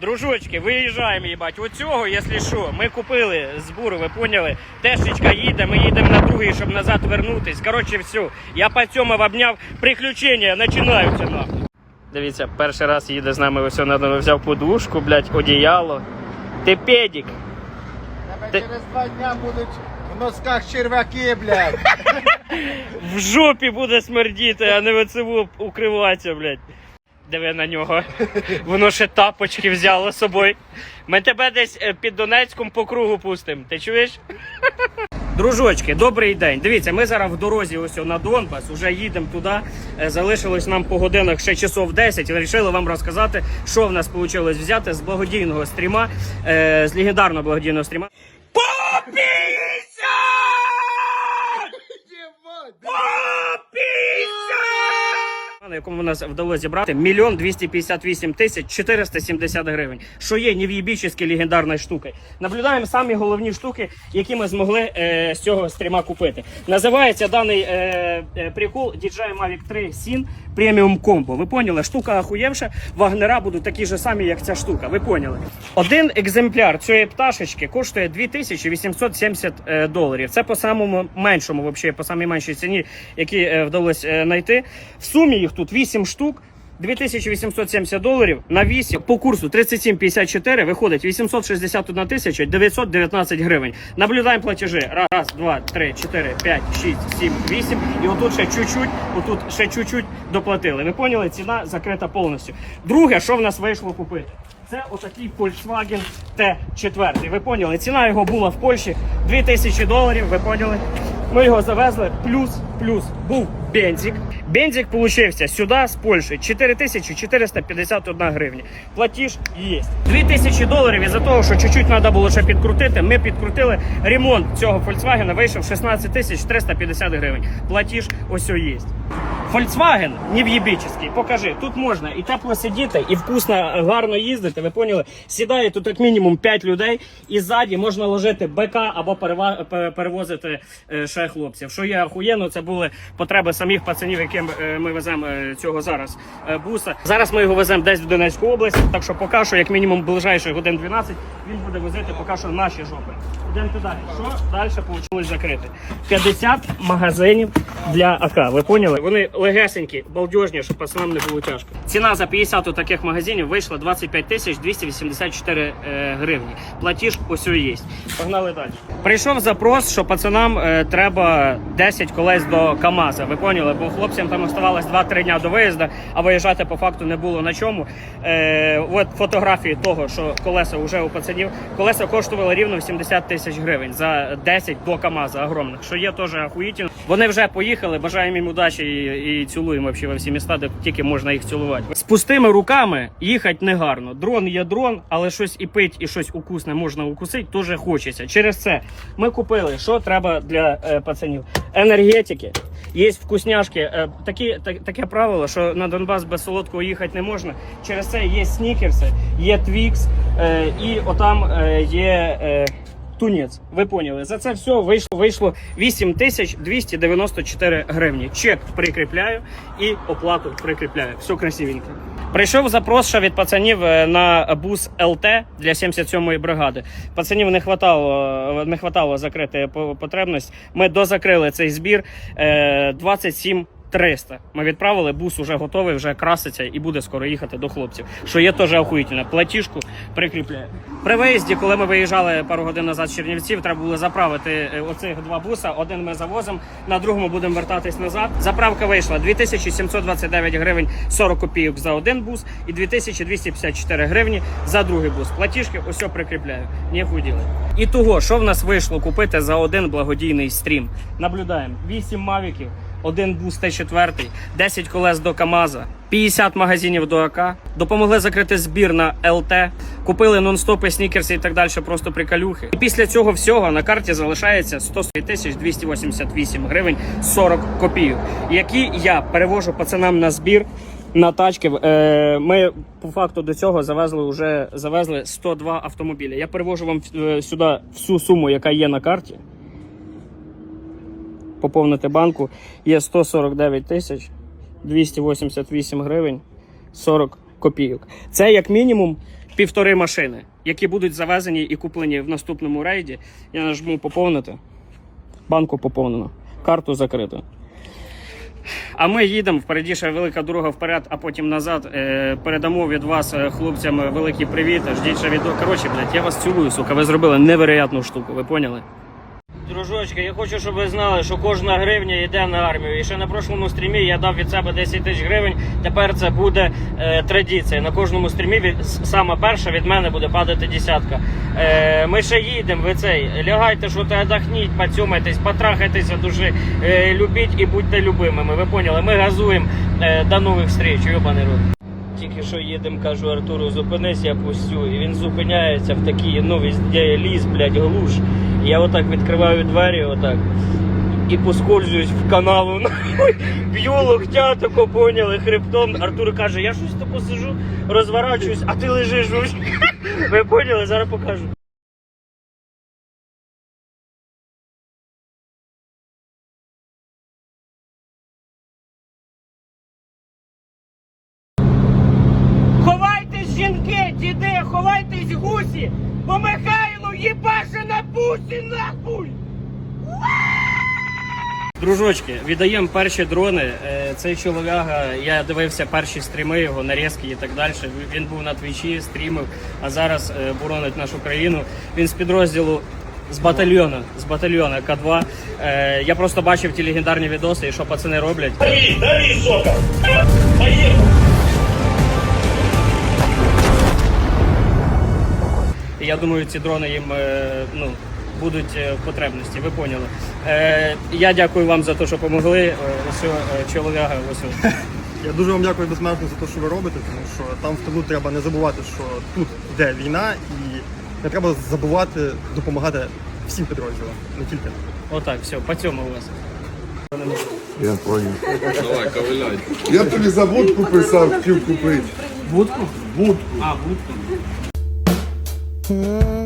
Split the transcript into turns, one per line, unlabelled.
Дружочки, виїжджаємо, їбать. Оцього, якщо що, ми купили з буру, ви поняли? Тешечка їде, ми їдемо на другий, щоб назад вернутись. Коротше, все. Я по цьому обняв, приключення починаються нахуй. Дивіться, перший раз їде з нами, ось надо взяв подушку, блядь, одіяло. Ти педик.
Тебе
Ти-
через два дня будуть в носках черв'яки, блядь.
В жопі буде смердіти, а не оцеву укриватися, блядь. Диви на нього. Воно ще тапочки взяло з собою. Ми тебе десь е, під Донецьком по кругу пустимо. Ти чуєш? Дружочки, добрий день. Дивіться, ми зараз в дорозі ось на Донбас, вже їдемо туди. Е, Залишилось нам по годинах ще часов 10. Вирішили вам розказати, що в нас вийшло взяти з благодійного стріма, е, з легендарного благодійного стріма. Попійся! На якому нас вдалося зібрати мільйон 258 тисяч 470 гривень, що є нев'єбічськи легендарною штукою. Наблюдаємо самі головні штуки, які ми змогли е, з цього стріма купити. Називається даний е, е, прикол DJI Mavic 3 Sin Premium Combo. Ви поняли? Штука ахуєвша, вагнера будуть такі ж самі, як ця штука. Ви поняли? Один екземпляр цієї пташечки коштує 2870 е, доларів. Це по самому меншому, вообще, по самій меншій ціні, які е, вдалося знайти. В сумі їх тут 8 штук. 2870 доларів на 8 по курсу 37,54 виходить 861 тисяча 919 гривень. Наблюдаємо платежі. Раз, два, три, чотири, п'ять, шість, сім, вісім. І отут ще чуть-чуть, отут ще чуть-чуть доплатили. Ви поняли? Ціна закрита повністю. Друге, що в нас вийшло купити? Це отакий Volkswagen T4. Ви поняли? Ціна його була в Польщі 2000 доларів. Ви поняли? Ми його завезли. Плюс, плюс був бензик. Бензик получився сюди з Польщі 4451 гривня. Платіж є. 2000 доларів із-за того, що чуть-чуть треба було ще підкрутити. Ми підкрутили ремонт цього Volkswagen вийшов 16 тисяч 350 гривень. Платіж ось є. Volkswagen нев'єбічний, покажи. Тут можна і тепло сидіти, і вкусно, гарно їздити. Ви поняли? Сідає тут як мінімум 5 людей, і ззаді можна ложити БК або перевозити е, ще хлопців. Що є охуєнно, це були потреби самих пацанів, яким е, ми веземо е, цього зараз буса. Зараз ми його веземо десь в Донецьку область, так що поки що, як мінімум, ближайших годин 12, він буде возити поки що наші жопи. Йдемо далі. Що далі вийшло закрити? 50 магазинів для АК. Ви поняли? Вони легесенькі, балдежні, щоб пацанам не було тяжко. Ціна за 50 таких магазинів вийшла 25 тисяч 284 е, гривні. Платіж ось є. Погнали далі. Прийшов запрос, що пацанам е, треба 10 колес до КАМАЗа. Ви поняли? Бо хлопцям там оставалось 2-3 дня до виїзду, а виїжджати по факту не було на чому. Е, от фотографії того, що колеса вже у пацанів. Колеса коштували рівно 70 тисяч гривень за 10 до КАМАЗа огромних, що є теж ахуїтельно. Вони вже поїхали. Бажаємо їм удачі і, і цілуємо во всі міста, де тільки можна їх цілувати. З пустими руками їхати не гарно. Дрон є дрон, але щось і пить, і щось укусне можна укусити, теж хочеться. Через це ми купили, що треба для е, пацанів. Енергетики. Є вкусняшки. Е, такі, так, таке правило, що на Донбас без солодкого їхати не можна. Через це є снікерси, є твікс, е, і отам е, є. Е, Тунець, ви поняли. За це все вийшло вийшло 8294 гривні. Чек прикріпляю і оплату прикріпляю. Все красивенько. Прийшов запрос ще від пацанів е, на бус ЛТ для 77-ї бригади. Пацанів не хватало, не хватало закрити по- потребність. Ми дозакрили цей збір е, 27 300. Ми відправили, бус уже готовий, вже краситься і буде скоро їхати до хлопців. Що є теж охуїтельно. Платіжку прикріпляє. При виїзді, коли ми виїжджали пару годин назад з Чернівців, треба було заправити е, оцих два буса. Один ми завозимо, на другому будемо вертатись назад. Заправка вийшла 2729 гривень 40 копійок за один бус і 2254 гривні за другий бус. Платіжки ось прикріпляю. Ніхуй діли. І того, що в нас вийшло купити за один благодійний стрім. Наблюдаємо 8 мавіків. Один бус Т4, 10 колес до КАМАЗа, 50 магазинів до АК. Допомогли закрити збір на ЛТ, купили нон-стопи, снікерси і так далі, просто приколюхи. І після цього всього на карті залишається 100 тисяч 288 гривень 40 копійок, які я перевожу пацанам на збір. На тачки Е, ми по факту до цього завезли вже завезли 102 автомобілі. Я перевожу вам е, сюди всю суму, яка є на карті поповнити банку є 149 тисяч 288 гривень 40 копійок. Це як мінімум півтори машини, які будуть завезені і куплені в наступному рейді. Я нажму поповнити. Банку поповнено. Карту закрито. А ми їдемо впереді ще велика дорога вперед, а потім назад. Е, передамо від вас е, хлопцям великий привіт. Ждіть ще відео. Коротше, блядь, я вас цілую, сука. Ви зробили невероятну штуку, ви поняли? Дружочки, я хочу, щоб ви знали, що кожна гривня йде на армію. І ще на прошлому стрімі я дав від себе 10 тисяч гривень. Тепер це буде е, традиція. На кожному стрімі від, саме перша від мене буде падати десятка. Е, ми ще їдемо, ви цей. Лягайте, що то отдохніть, поцьомайтесь, потрахайтеся душі, е, любіть і будьте любимими. Ви поняли? Ми газуємо. Е, до нових встреч, йобаний рот. Тільки що їдемо, кажу Артуру, зупинись, я пустю. І він зупиняється в такій, ну, ліс, блядь, глуш. Я отак відкриваю двері, отак. І поскользуюсь в канаву. Б'ю локтя, тако поняли, хребтом. Артур каже, я щось тако сижу, розворачуюсь, а ти лежиш. Ви поняли? Зараз покажу. Ховайтесь, жінки, діди, ховайтесь гусі, бо Михайло їбаше на бусі нахуй! Дружочки, віддаємо перші дрони. Е, Цей чолов'яга, я дивився перші стріми його, нарізки і так далі. Він був на твічі, стрімив, а зараз е, боронить нашу країну. Він з підрозділу з батальйону, з батальйона К2. Е, Я просто бачив ті легендарні відоси, і що пацани роблять.
Дави, дави, сока!
І я думаю, ці дрони їм ну, будуть е, в потребності. Ви поняли. Е, я дякую вам за те, що допомогли. Е, ось е, ось.
Я дуже вам дякую безмежно за те, що ви робите, тому що там в тилу треба не забувати, що тут йде війна, і не треба забувати допомагати всім підрозділам, не тільки.
Отак, все, по цьому у вас.
Я понял. Давай, ковыляй. Я тобі за водку писав, хотів купити.
Будку?
Водку.
А, будку.
Mm,